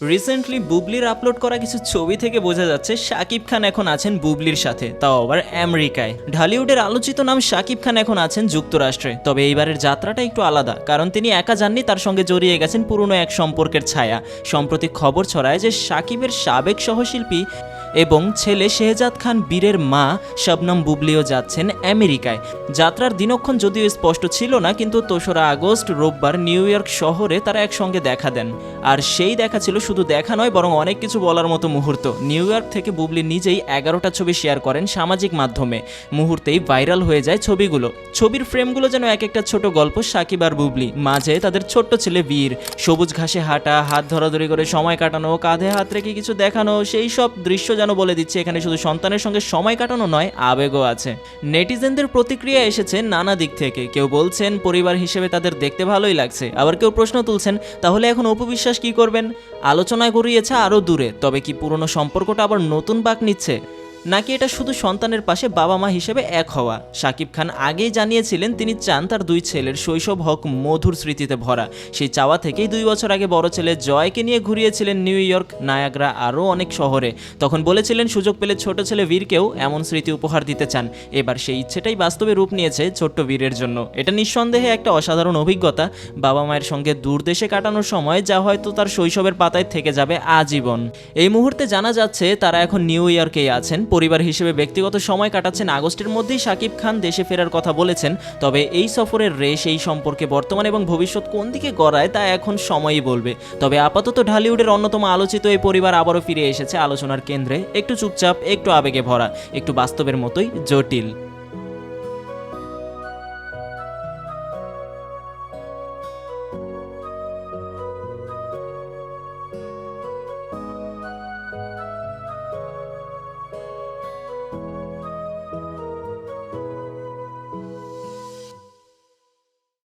Recently বুবলির upload করা কিছু ছবি থেকে বোঝা যাচ্ছে শাকিব খান এখন আছেন বুবলির সাথে, তাও আবার আমেরিকায়। ঢালিউডের আলোচিত নাম শাকিব খান এখন আছেন যুক্তরাষ্ট্রে। তবে এইবারের যাত্রাটা একটু আলাদা, কারণ তিনি একা যাননি, তার সঙ্গে জড়িয়ে গেছেন পুরনো এক সম্পর্কের ছায়া। সম্প্রতি খবর ছড়ায় যে শাকিবের সাবেক সহশিল্পী এবং ছেলে শেহজাদ খান বীরের মা শবনম বুবলিও যাচ্ছেন আমেরিকায়। যাত্রার দিনক্ষণ যদিও স্পষ্ট ছিল না, কিন্তু দোসরা আগস্ট, রোববার নিউ ইয়র্ক শহরে তারা একসঙ্গে দেখা দেন। আর সেই দেখা ছিল শুধু দেখা নয়, বরং অনেক কিছু বলার মতো মুহূর্ত। নিউ ইয়র্ক থেকে বুবলি নিজেই এগারোটা ছবি শেয়ার করেন সামাজিক মাধ্যমে। মুহূর্তেই ভাইরাল হয়ে যায় ছবিগুলো। ছবির ফ্রেমগুলো যেন এক একটা ছোট গল্প সাকিব আর বুবলি। মাঝে তাদের ছোট্ট ছেলে বীর। সবুজ ঘাসে হাঁটা, হাত ধরাধরি করে সময় কাটানো, কাঁধে হাত রেখে কিছু দেখানো, সেই সব দৃশ্য যেন বলে দিচ্ছে, এখানে শুধু সন্তানের সঙ্গে সময় কাটানো নয়, আবেগও আছে। নেটিজেনদের প্রতিক্রিয়া এসেছে নানা দিক থেকে। কেউ বলছেন, পরিবার হিসেবে তাদের দেখতে ভালোই লাগছে। আবার কেউ প্রশ্ন তুলছেন, তাহলে এখন অপবিশ্বাস কি করবেন? আলোচনায় গড়িয়েছে আরও দূরে, তবে কি পুরনো সম্পর্কটা আবার নতুন বাক নিচ্ছে? নাকি এটা শুধু সন্তানের পাশে বাবা মা হিসেবে এক হওয়া? শাকিব খান আগেই জানিয়েছিলেন তিনি চান তার দুই ছেলের শৈশব হক মধুর স্মৃতিতে ভরা। সেই চাওয়া থেকেই দুই বছর আগে বড় ছেলে জয়কে নিয়ে ঘুরিয়েছিলেন নিউ ইয়র্ক, নায়াগ্রা আরও অনেক শহরে। তখন বলেছিলেন, সুযোগ পেলে ছোট ছেলে বীরকেও এমন স্মৃতি উপহার দিতে চান। এবার সেই ইচ্ছেটাই বাস্তবে রূপ নিয়েছে ছোট্ট বীরের জন্য। এটা নিঃসন্দেহে একটা অসাধারণ অভিজ্ঞতা। বাবা মায়ের সঙ্গে দূরদেশে কাটানোর সময় যা হয়তো তার শৈশবের পাতায় থেকে যাবে আজীবন। এই মুহূর্তে জানা যাচ্ছে, তারা এখন নিউ ইয়র্কেই আছেন। পরিবার হিসেবে ব্যক্তিগত সময় কাটাচ্ছেন আগস্টের মধ্যেই শাকিব খান দেশে ফেরার কথা বলেছেন। তবে এই সফরের রেশ, এই সম্পর্কে বর্তমান এবং ভবিষ্যৎ কোন দিকে গড়ায় তা এখন সময়ই বলবে। তবে আপাতত ঢালিউডের অন্যতম আলোচিত এই পরিবার আবারও ফিরে এসেছে আলোচনার কেন্দ্রে। একটু চুপচাপ, একটু আবেগে ভরা, একটু বাস্তবের মতোই জটিল।